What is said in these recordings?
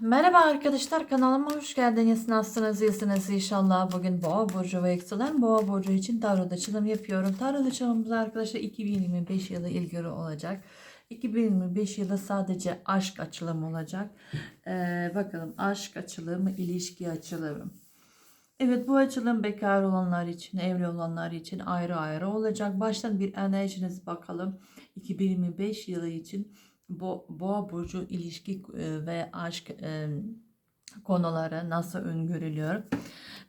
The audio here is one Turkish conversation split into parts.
Merhaba arkadaşlar kanalıma hoş geldiniz. Nasılsınız? İyisiniz inşallah. Bugün Boğa Burcu ve Yükselen Boğa Burcu için tarot açılım yapıyorum. Tarot açılımımız arkadaşlar 2025 yılı ilgili olacak. 2025 yılı sadece aşk açılımı olacak. Ee, bakalım aşk açılımı, ilişki açılımı. Evet bu açılım bekar olanlar için, evli olanlar için ayrı ayrı olacak. Baştan bir enerjiniz bakalım. 2025 yılı için Bo Boğa burcu ilişki e, ve aşk e, konuları nasıl öngörülüyor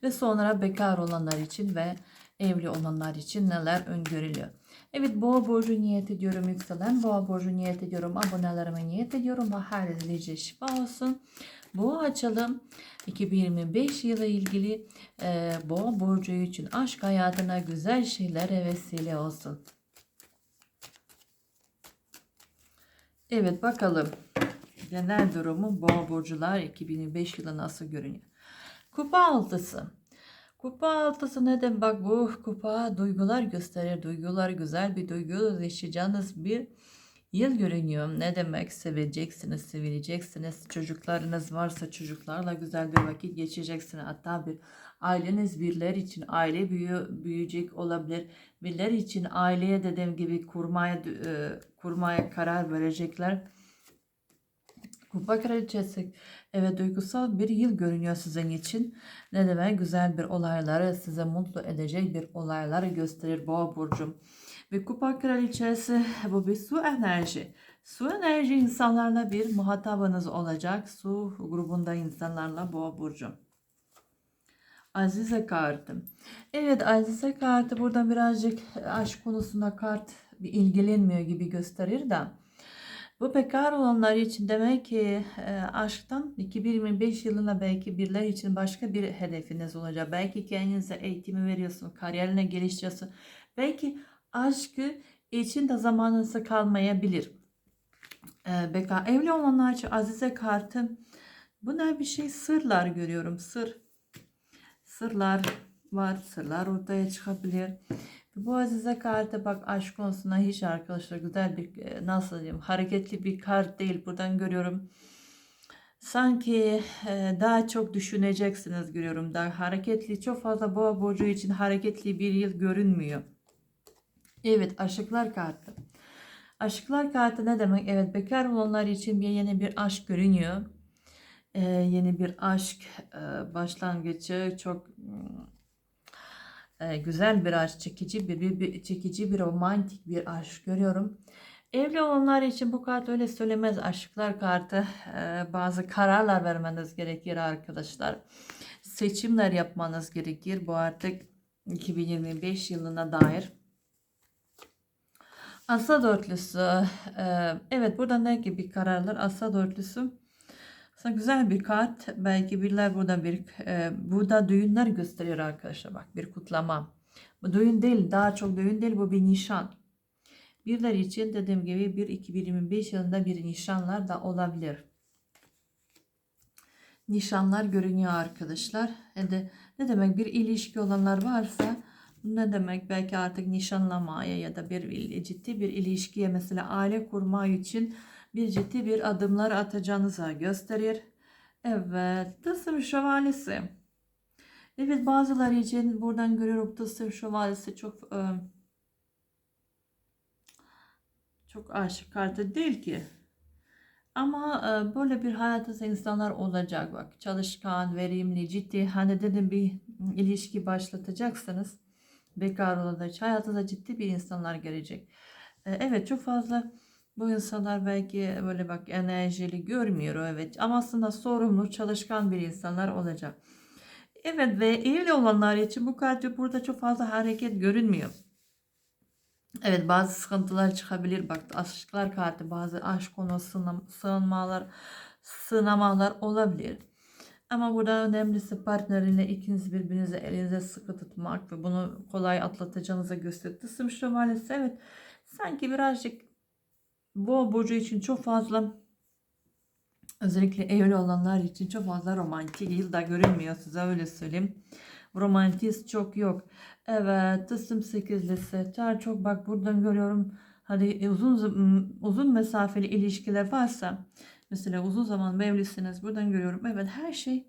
ve sonra bekar olanlar için ve evli olanlar için neler öngörülüyor. Evet boğa burcu niyet ediyorum yükselen boğa burcu niyet ediyorum abonelerime niyet ediyorum ve her izleyici şifa olsun. Bu açılım 2025 yılı ilgili e, boğa burcu için aşk hayatına güzel şeylere vesile olsun. Evet bakalım genel durumu boğa burcular 2025 yılı nasıl görünüyor? Kupa altısı. Kupa altısı ne demek? Bak bu kupa duygular gösterir. Duygular güzel bir duygu yaşayacağınız bir yıl görünüyor. Ne demek? Seveceksiniz, sevileceksiniz. Çocuklarınız varsa çocuklarla güzel bir vakit geçireceksiniz. Hatta bir aileniz birler için aile büyü, büyüyecek olabilir. Birler için aileye dediğim gibi kurmaya e, kurmaya karar verecekler. Kupa kraliçesi evet duygusal bir yıl görünüyor sizin için. Ne demek güzel bir olayları size mutlu edecek bir olayları gösterir boğa burcu. Ve kupa kraliçesi bu bir su enerji. Su enerji insanlarla bir muhatabınız olacak. Su grubunda insanlarla boğa burcu. Azize kartı. Evet Azize kartı burada birazcık aşk konusunda kart bir ilgilenmiyor gibi gösterir de. Bu bekar olanlar için demek ki e, aşktan 2025 yılına belki birler için başka bir hedefiniz olacak. Belki kendinize eğitimi veriyorsun, kariyerine geliştiriyorsun. Belki aşkı için de zamanınız kalmayabilir. E, bekar evli olanlar için Azize kartı bu ne bir şey sırlar görüyorum. Sır. Sırlar var. Sırlar ortaya çıkabilir. Bu Azize kartı bak aşk konusunda hiç arkadaşlar güzel bir e, nasıl diyeyim hareketli bir kart değil buradan görüyorum. Sanki e, daha çok düşüneceksiniz görüyorum. Daha hareketli çok fazla boğa burcu için hareketli bir yıl görünmüyor. Evet aşıklar kartı. Aşıklar kartı ne demek? Evet bekar olanlar için bir yeni bir aşk görünüyor. Ee, yeni bir aşk e, başlangıcı çok e, güzel bir aşk, çekici bir, bir, bir çekici bir romantik bir aşk görüyorum. Evli olanlar için bu kart öyle söylemez. Aşıklar kartı e, bazı kararlar vermeniz gerekir arkadaşlar. Seçimler yapmanız gerekir. Bu artık 2025 yılına dair. Asa dörtlüsü. E, evet burada ne gibi kararlar? Asa dörtlüsü. Aslında güzel bir kart. Belki birler burada bir e, burada düğünler gösteriyor arkadaşlar. Bak bir kutlama. Bu düğün değil. Daha çok düğün değil. Bu bir nişan. Birler için dediğim gibi bir 2025 yılında bir nişanlar da olabilir. Nişanlar görünüyor arkadaşlar. Yani ne demek bir ilişki olanlar varsa ne demek belki artık nişanlamaya ya da bir ciddi bir ilişkiye mesela aile kurma için bir ciddi bir adımlar atacağınızı gösterir. Evet, tılsım şövalyesi. Evet bazıları için buradan görüyorum tılsım şövalyesi çok e, çok aşık kartı değil ki. Ama e, böyle bir hayatınızda insanlar olacak bak. Çalışkan, verimli, ciddi. Hani dedim bir ilişki başlatacaksınız. Bekar için hayatınıza ciddi bir insanlar gelecek. E, evet çok fazla bu insanlar belki böyle bak enerjili görmüyor evet ama aslında sorumlu çalışkan bir insanlar olacak. Evet ve evli olanlar için bu kartı burada çok fazla hareket görünmüyor. Evet bazı sıkıntılar çıkabilir. Bak aşklar kartı bazı aşk konu sığınmalar, sınamalar olabilir. Ama burada önemlisi partnerinle ikiniz birbirinizi elinize sıkı tutmak ve bunu kolay atlatacağınıza gösterir. Tısım şövalyesi evet sanki birazcık bu burcu için çok fazla özellikle evli olanlar için çok fazla romantik yılda görünmüyor size öyle söyleyeyim. Romantiz çok yok. Evet tısım sekizlisi. Çar çok bak buradan görüyorum. Hadi uzun uzun mesafeli ilişkiler varsa Mesela uzun zaman evlisiniz. Buradan görüyorum. Evet her şey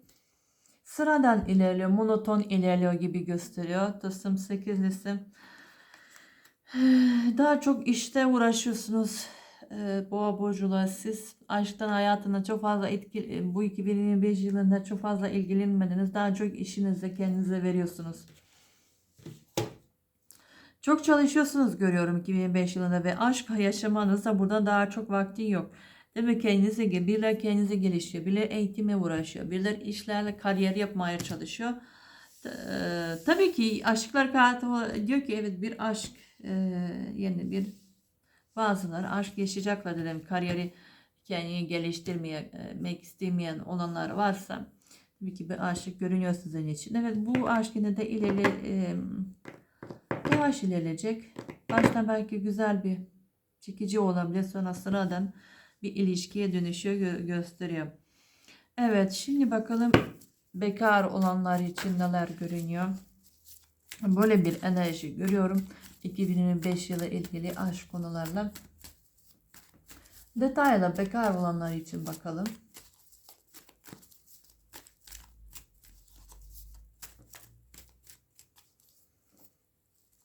sıradan ilerliyor. Monoton ilerliyor gibi gösteriyor. Tılsım 8'lisi. Daha çok işte uğraşıyorsunuz. Ee, Boğa burcular siz aşktan hayatına çok fazla etkili bu 2025 yılında çok fazla ilgilenmediniz. Daha çok işinize kendinize veriyorsunuz. Çok çalışıyorsunuz görüyorum 2025 yılında ve aşk yaşamanızda burada daha çok vakti yok. Demek kendinize birileri kendinize gelişiyor, birileri eğitime uğraşıyor, birileri işlerle kariyer yapmaya çalışıyor. Eee, tabii ki aşklar kartı diyor ki evet bir aşk eee yeni bir bazıları aşk yaşayacaklar dedim kariyeri kendini geliştirmek istemeyen olanlar varsa tabii ki bir aşık görünüyor sizin için. Evet bu aşk yine de ileri eee, yavaş ilerleyecek. Başta belki güzel bir çekici olabilir. Sonra sıradan bir ilişkiye dönüşüyor gö- gösteriyor. Evet şimdi bakalım bekar olanlar için neler görünüyor. Böyle bir enerji görüyorum. 2025 yılı ilgili aşk konularla. Detayla bekar olanlar için bakalım.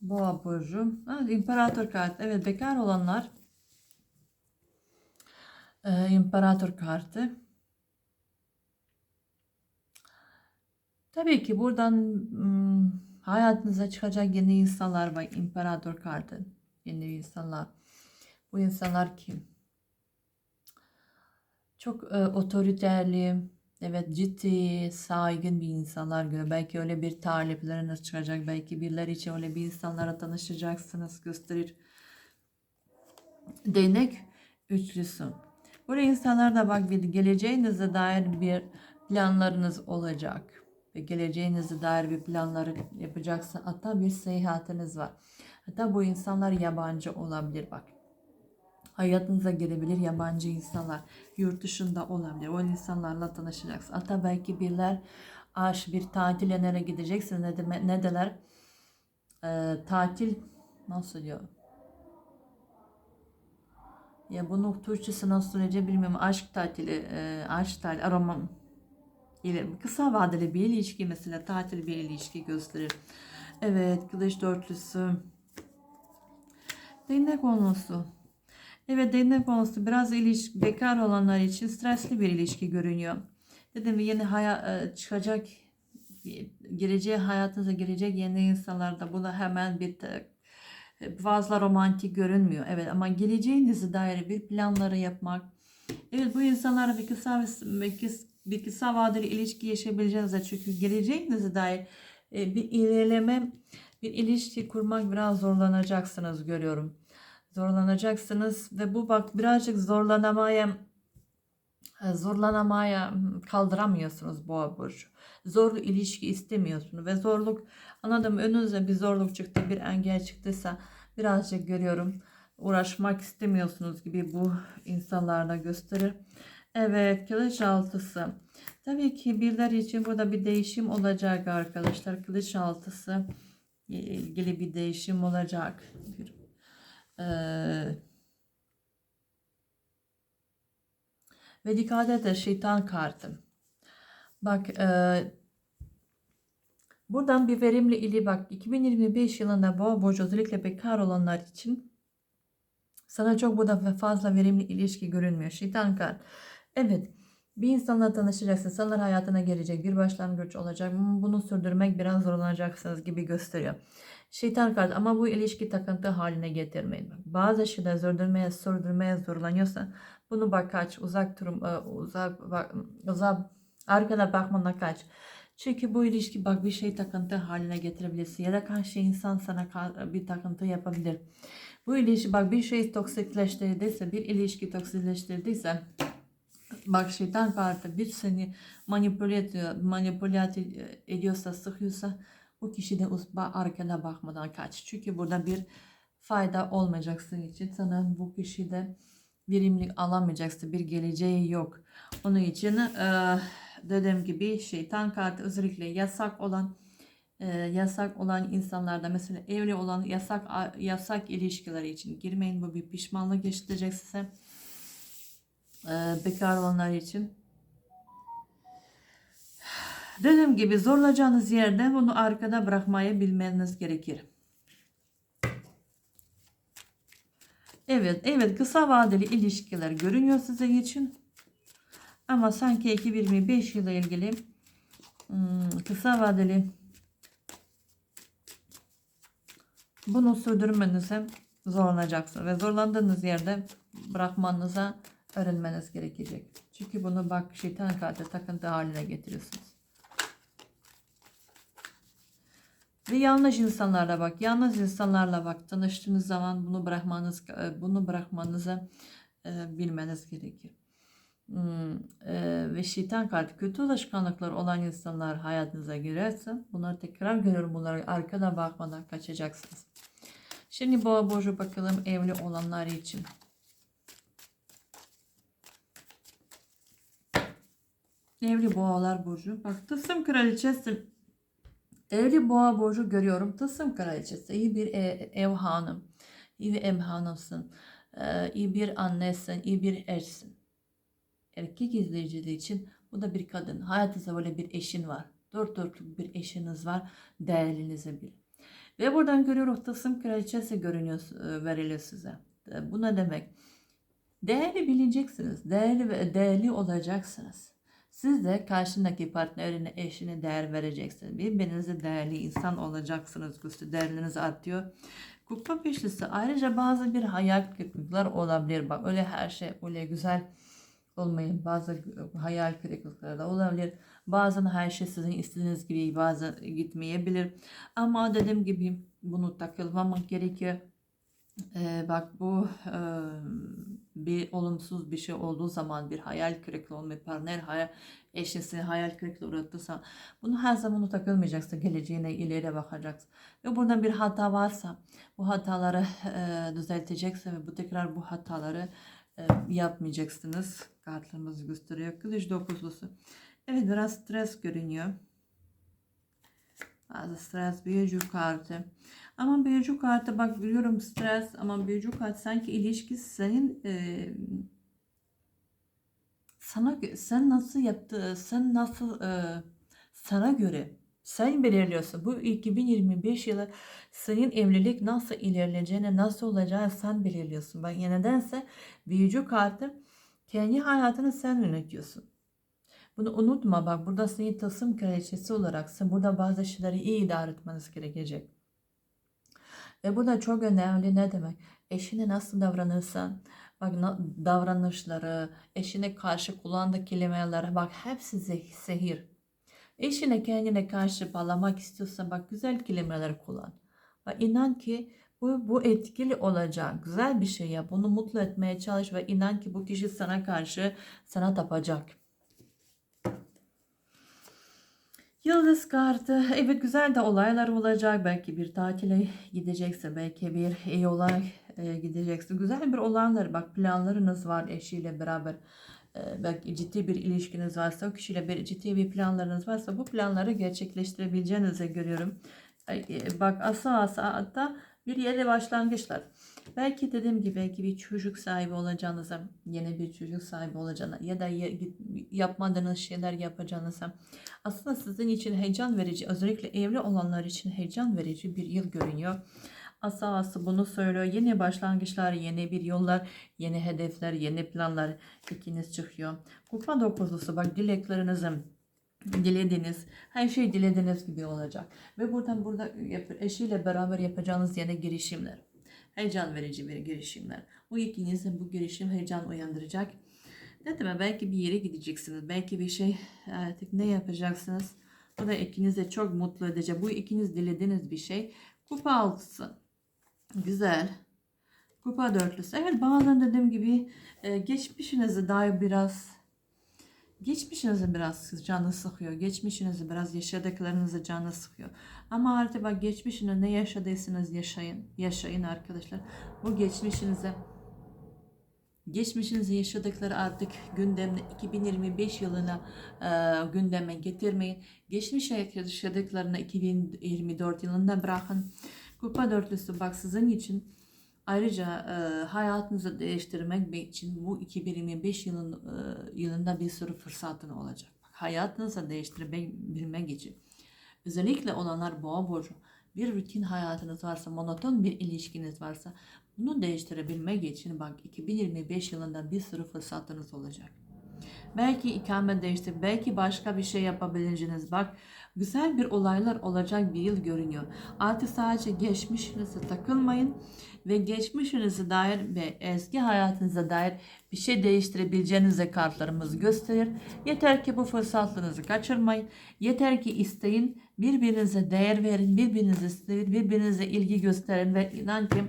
Boğa burcu. Ha, İmparator kartı. Evet bekar olanlar. Ee, İmparator kartı. Tabii ki buradan hmm, hayatınıza çıkacak yeni insanlar var. İmparator kartı. Yeni insanlar. Bu insanlar kim? Çok e, otoriterli, evet ciddi, saygın bir insanlar göre. Belki öyle bir talipleriniz çıkacak. Belki birileri için öyle bir insanlara tanışacaksınız gösterir. Değnek üçlüsü. Buraya insanlarda bak bir geleceğinize dair bir planlarınız olacak. Ve geleceğinize dair bir planları yapacaksın. Hatta bir seyahatiniz var. Hatta bu insanlar yabancı olabilir bak. Hayatınıza girebilir yabancı insanlar. Yurt dışında olabilir. O insanlarla tanışacaksın. Hatta belki birler aş bir tatile nereye gideceksin ne, deme, ne deler? Ee, tatil nasıl diyor? Ya bunu Türkçesi nasıl söyleyeceğim bilmiyorum. Aşk tatili, e, aşk tatili, aroma kısa vadeli bir ilişki mesela tatil bir ilişki gösterir. Evet, kılıç dörtlüsü. Değnek konusu. Evet, değnek konusu biraz ilişki, bekar olanlar için stresli bir ilişki görünüyor. Dedim yeni haya, çıkacak, geleceğe hayatınıza girecek yeni insanlarda bu da hemen bir fazla romantik görünmüyor. Evet ama geleceğinize dair bir planları yapmak. Evet bu insanlara bir kısa bir kısa vadeli ilişki yaşayabileceğiniz çünkü geleceğinize dair e, bir ilerleme bir ilişki kurmak biraz zorlanacaksınız görüyorum. Zorlanacaksınız ve bu bak birazcık zorlanamaya zorlanamaya kaldıramıyorsunuz boğa burcu. Zorlu ilişki istemiyorsunuz ve zorluk anladım önünüze bir zorluk çıktı bir engel çıktıysa birazcık görüyorum uğraşmak istemiyorsunuz gibi bu insanlarda gösterir. Evet kılıç altısı. Tabii ki birler için burada bir değişim olacak arkadaşlar. Kılıç altısı ilgili bir değişim olacak. Bir, ee, ve dikkat et şeytan kartı. Bak e, buradan bir verimli ili bak 2025 yılında boğa burcu özellikle bekar olanlar için sana çok burada fazla verimli ilişki görünmüyor. Şeytan kart. Evet bir insanla tanışacaksın. Sanır hayatına gelecek bir başlangıç olacak. Bunu sürdürmek biraz zorlanacaksınız gibi gösteriyor. Şeytan kart ama bu ilişki takıntı haline getirmeyin. Bazı şeyler sürdürmeye, sürdürmeye zorlanıyorsa bunu bak kaç, uzak durum, uzak, bak, uzak, arkada bakmana kaç. Çünkü bu ilişki bak bir şey takıntı haline getirebilirsin ya da karşı insan sana bir takıntı yapabilir. Bu ilişki bak bir şey toksikleştirdiyse, bir ilişki toksikleştirdiyse bak şeytan kartı bir seni manipüle ediyor, manipüle ediyorsa, sıkıyorsa bu kişi de arkana bakmadan kaç. Çünkü burada bir fayda olmayacaksın için sana bu kişide verimlilik alamayacaksın. Bir geleceği yok. Onun için e, dediğim gibi şeytan kartı özellikle yasak olan e, yasak olan insanlarda mesela evli olan yasak yasak ilişkileri için girmeyin. Bu bir pişmanlık yaşatacak size. E, bekar olanlar için. Dediğim gibi zorlayacağınız yerde bunu arkada bırakmayı bilmeniz gerekir. Evet, evet kısa vadeli ilişkiler görünüyor size için. Ama sanki 2025 yıla ilgili hmm, kısa vadeli bunu sürdürmenize zorlanacaksınız ve zorlandığınız yerde bırakmanıza öğrenmeniz gerekecek. Çünkü bunu bak şeytan kartı takıntı haline getiriyorsunuz. Ve yanlış insanlarla bak, yanlış insanlarla bak tanıştığınız zaman bunu bırakmanız e, bunu bırakmanızı e, bilmeniz gerekir. Hmm, e, ve şeytan kartı kötü alışkanlıklar olan insanlar hayatınıza girerse bunları tekrar görüyorum bunları arkada bakmadan kaçacaksınız. Şimdi boğa burcu bakalım evli olanlar için. Evli boğalar burcu. Bak tılsım kraliçesi Evli boğa burcu görüyorum. Tılsım kraliçesi. iyi bir ev, ev hanım. iyi bir ev hanımsın. Ee, iyi bir annesin. iyi bir eşsin. Erkek izleyiciliği için bu da bir kadın. Hayatınızda böyle bir eşin var. Dört dörtlük bir eşiniz var. Değerlinizi bil. Ve buradan görüyorum tılsım kraliçesi görünüyor, e, veriliyor size. E, Bu ne demek? Değerli bileceksiniz. Değerli ve değerli olacaksınız. Siz de karşındaki partnerine, eşine değer vereceksiniz. Birbirinize değerli insan olacaksınız. Güçlü değerleriniz artıyor. Kupa beşlisi ayrıca bazı bir hayal kırıklıklar olabilir. Bak öyle her şey öyle güzel olmayın. Bazı hayal kırıklıkları da olabilir. Bazen her şey sizin istediğiniz gibi bazen gitmeyebilir. Ama dediğim gibi bunu takılmamak gerekiyor. Ee, bak bu e, bir olumsuz bir şey olduğu zaman bir hayal kırıklığı olma partner hayal eşisi hayal kırıklığı uğratırsa bunu her zaman takılmayacaksın geleceğine ileri bakacaksın. Ve buradan bir hata varsa bu hataları e, düzelteceksin ve bu tekrar bu hataları e, yapmayacaksınız. Kartlarımız gösteriyor. Kılıç dokuzlusu. Evet biraz stres görünüyor. Bazı stres büyücü kartı ama büyücü kartı bak biliyorum stres ama büyücü kart sanki ilişki senin e, sana sen nasıl yaptı sen nasıl e, sana göre sen belirliyorsun. Bu 2025 yılı senin evlilik nasıl ilerleyeceğini, nasıl olacağını sen belirliyorsun. Bak nedense büyücü kartı kendi hayatını sen yönetiyorsun. Bunu unutma bak burada senin tasım kraliçesi olarak sen burada bazı şeyleri iyi idare etmeniz gerekecek. Ve bu da çok önemli ne demek? Eşine nasıl davranırsan, bak davranışları, eşine karşı kullandığı kelimeler, bak hepsi sehir. Eşine kendine karşı bağlamak istiyorsan bak güzel kelimeler kullan. Ve inan ki bu, bu etkili olacak. Güzel bir şey yap. Bunu mutlu etmeye çalış ve inan ki bu kişi sana karşı sana tapacak. Yıldız kartı. Evet güzel de olaylar olacak. Belki bir tatile gidecekse, belki bir iyi olay e, gideceksin. Güzel bir olanlar. Bak planlarınız var eşiyle beraber. E, belki ciddi bir ilişkiniz varsa, o kişiyle bir ciddi bir planlarınız varsa bu planları gerçekleştirebileceğinizi görüyorum. E, bak asa asa hatta bir yere başlangıçlar. Belki dediğim gibi belki bir çocuk sahibi olacağınıza, yeni bir çocuk sahibi olacağına ya da yapmadığınız şeyler yapacağınıza aslında sizin için heyecan verici, özellikle evli olanlar için heyecan verici bir yıl görünüyor. Asası bunu söylüyor. Yeni başlangıçlar, yeni bir yollar, yeni hedefler, yeni planlar ikiniz çıkıyor. Kupa dokuzlusu bak dileklerinizin dilediğiniz her şey dilediğiniz gibi olacak. Ve buradan burada eşiyle beraber yapacağınız yeni girişimler. Heyecan verici bir girişimler. Bu ikinizin bu girişim heyecan uyandıracak. Ne demek belki bir yere gideceksiniz. Belki bir şey artık ne yapacaksınız. Bu da ikiniz de çok mutlu edecek. Bu ikiniz dilediğiniz bir şey. Kupa altısı. Güzel. Kupa dörtlüsü. Evet bazen dediğim gibi e, geçmişinize dair biraz geçmişinizi biraz canı sıkıyor. Geçmişinizi biraz yaşadıklarınızı canı sıkıyor. Ama artık bak geçmişinde ne yaşadıysanız yaşayın. Yaşayın arkadaşlar. Bu geçmişinize geçmişinizi yaşadıkları artık gündemde 2025 yılına e, gündeme getirmeyin. Geçmiş yaşadıklarını 2024 yılında bırakın. Kupa dörtlüsü bak sizin için Ayrıca e, hayatınızı değiştirmek için bu 2025 yılın, e, yılında bir sürü fırsatın olacak. Hayatınızı değiştirebilmek için özellikle olanlar boğa burcu bir rutin hayatınız varsa, monoton bir ilişkiniz varsa bunu değiştirebilmek için bak 2025 yılında bir sürü fırsatınız olacak. Belki ikamet değiştir, belki başka bir şey yapabileceğiniz. Bak güzel bir olaylar olacak bir yıl görünüyor. Artık sadece geçmişinize takılmayın ve geçmişinize dair ve eski hayatınıza dair bir şey değiştirebileceğinize kartlarımız gösterir. Yeter ki bu fırsatlarınızı kaçırmayın. Yeter ki isteyin, birbirinize değer verin, birbirinize isteyin, birbirinize ilgi gösterin ve inan ki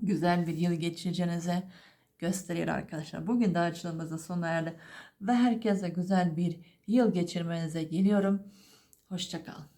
güzel bir yıl geçireceğinize gösterir arkadaşlar. Bugün de açılımımızın sona erdi ve herkese güzel bir yıl geçirmenize geliyorum. Hoşçakalın.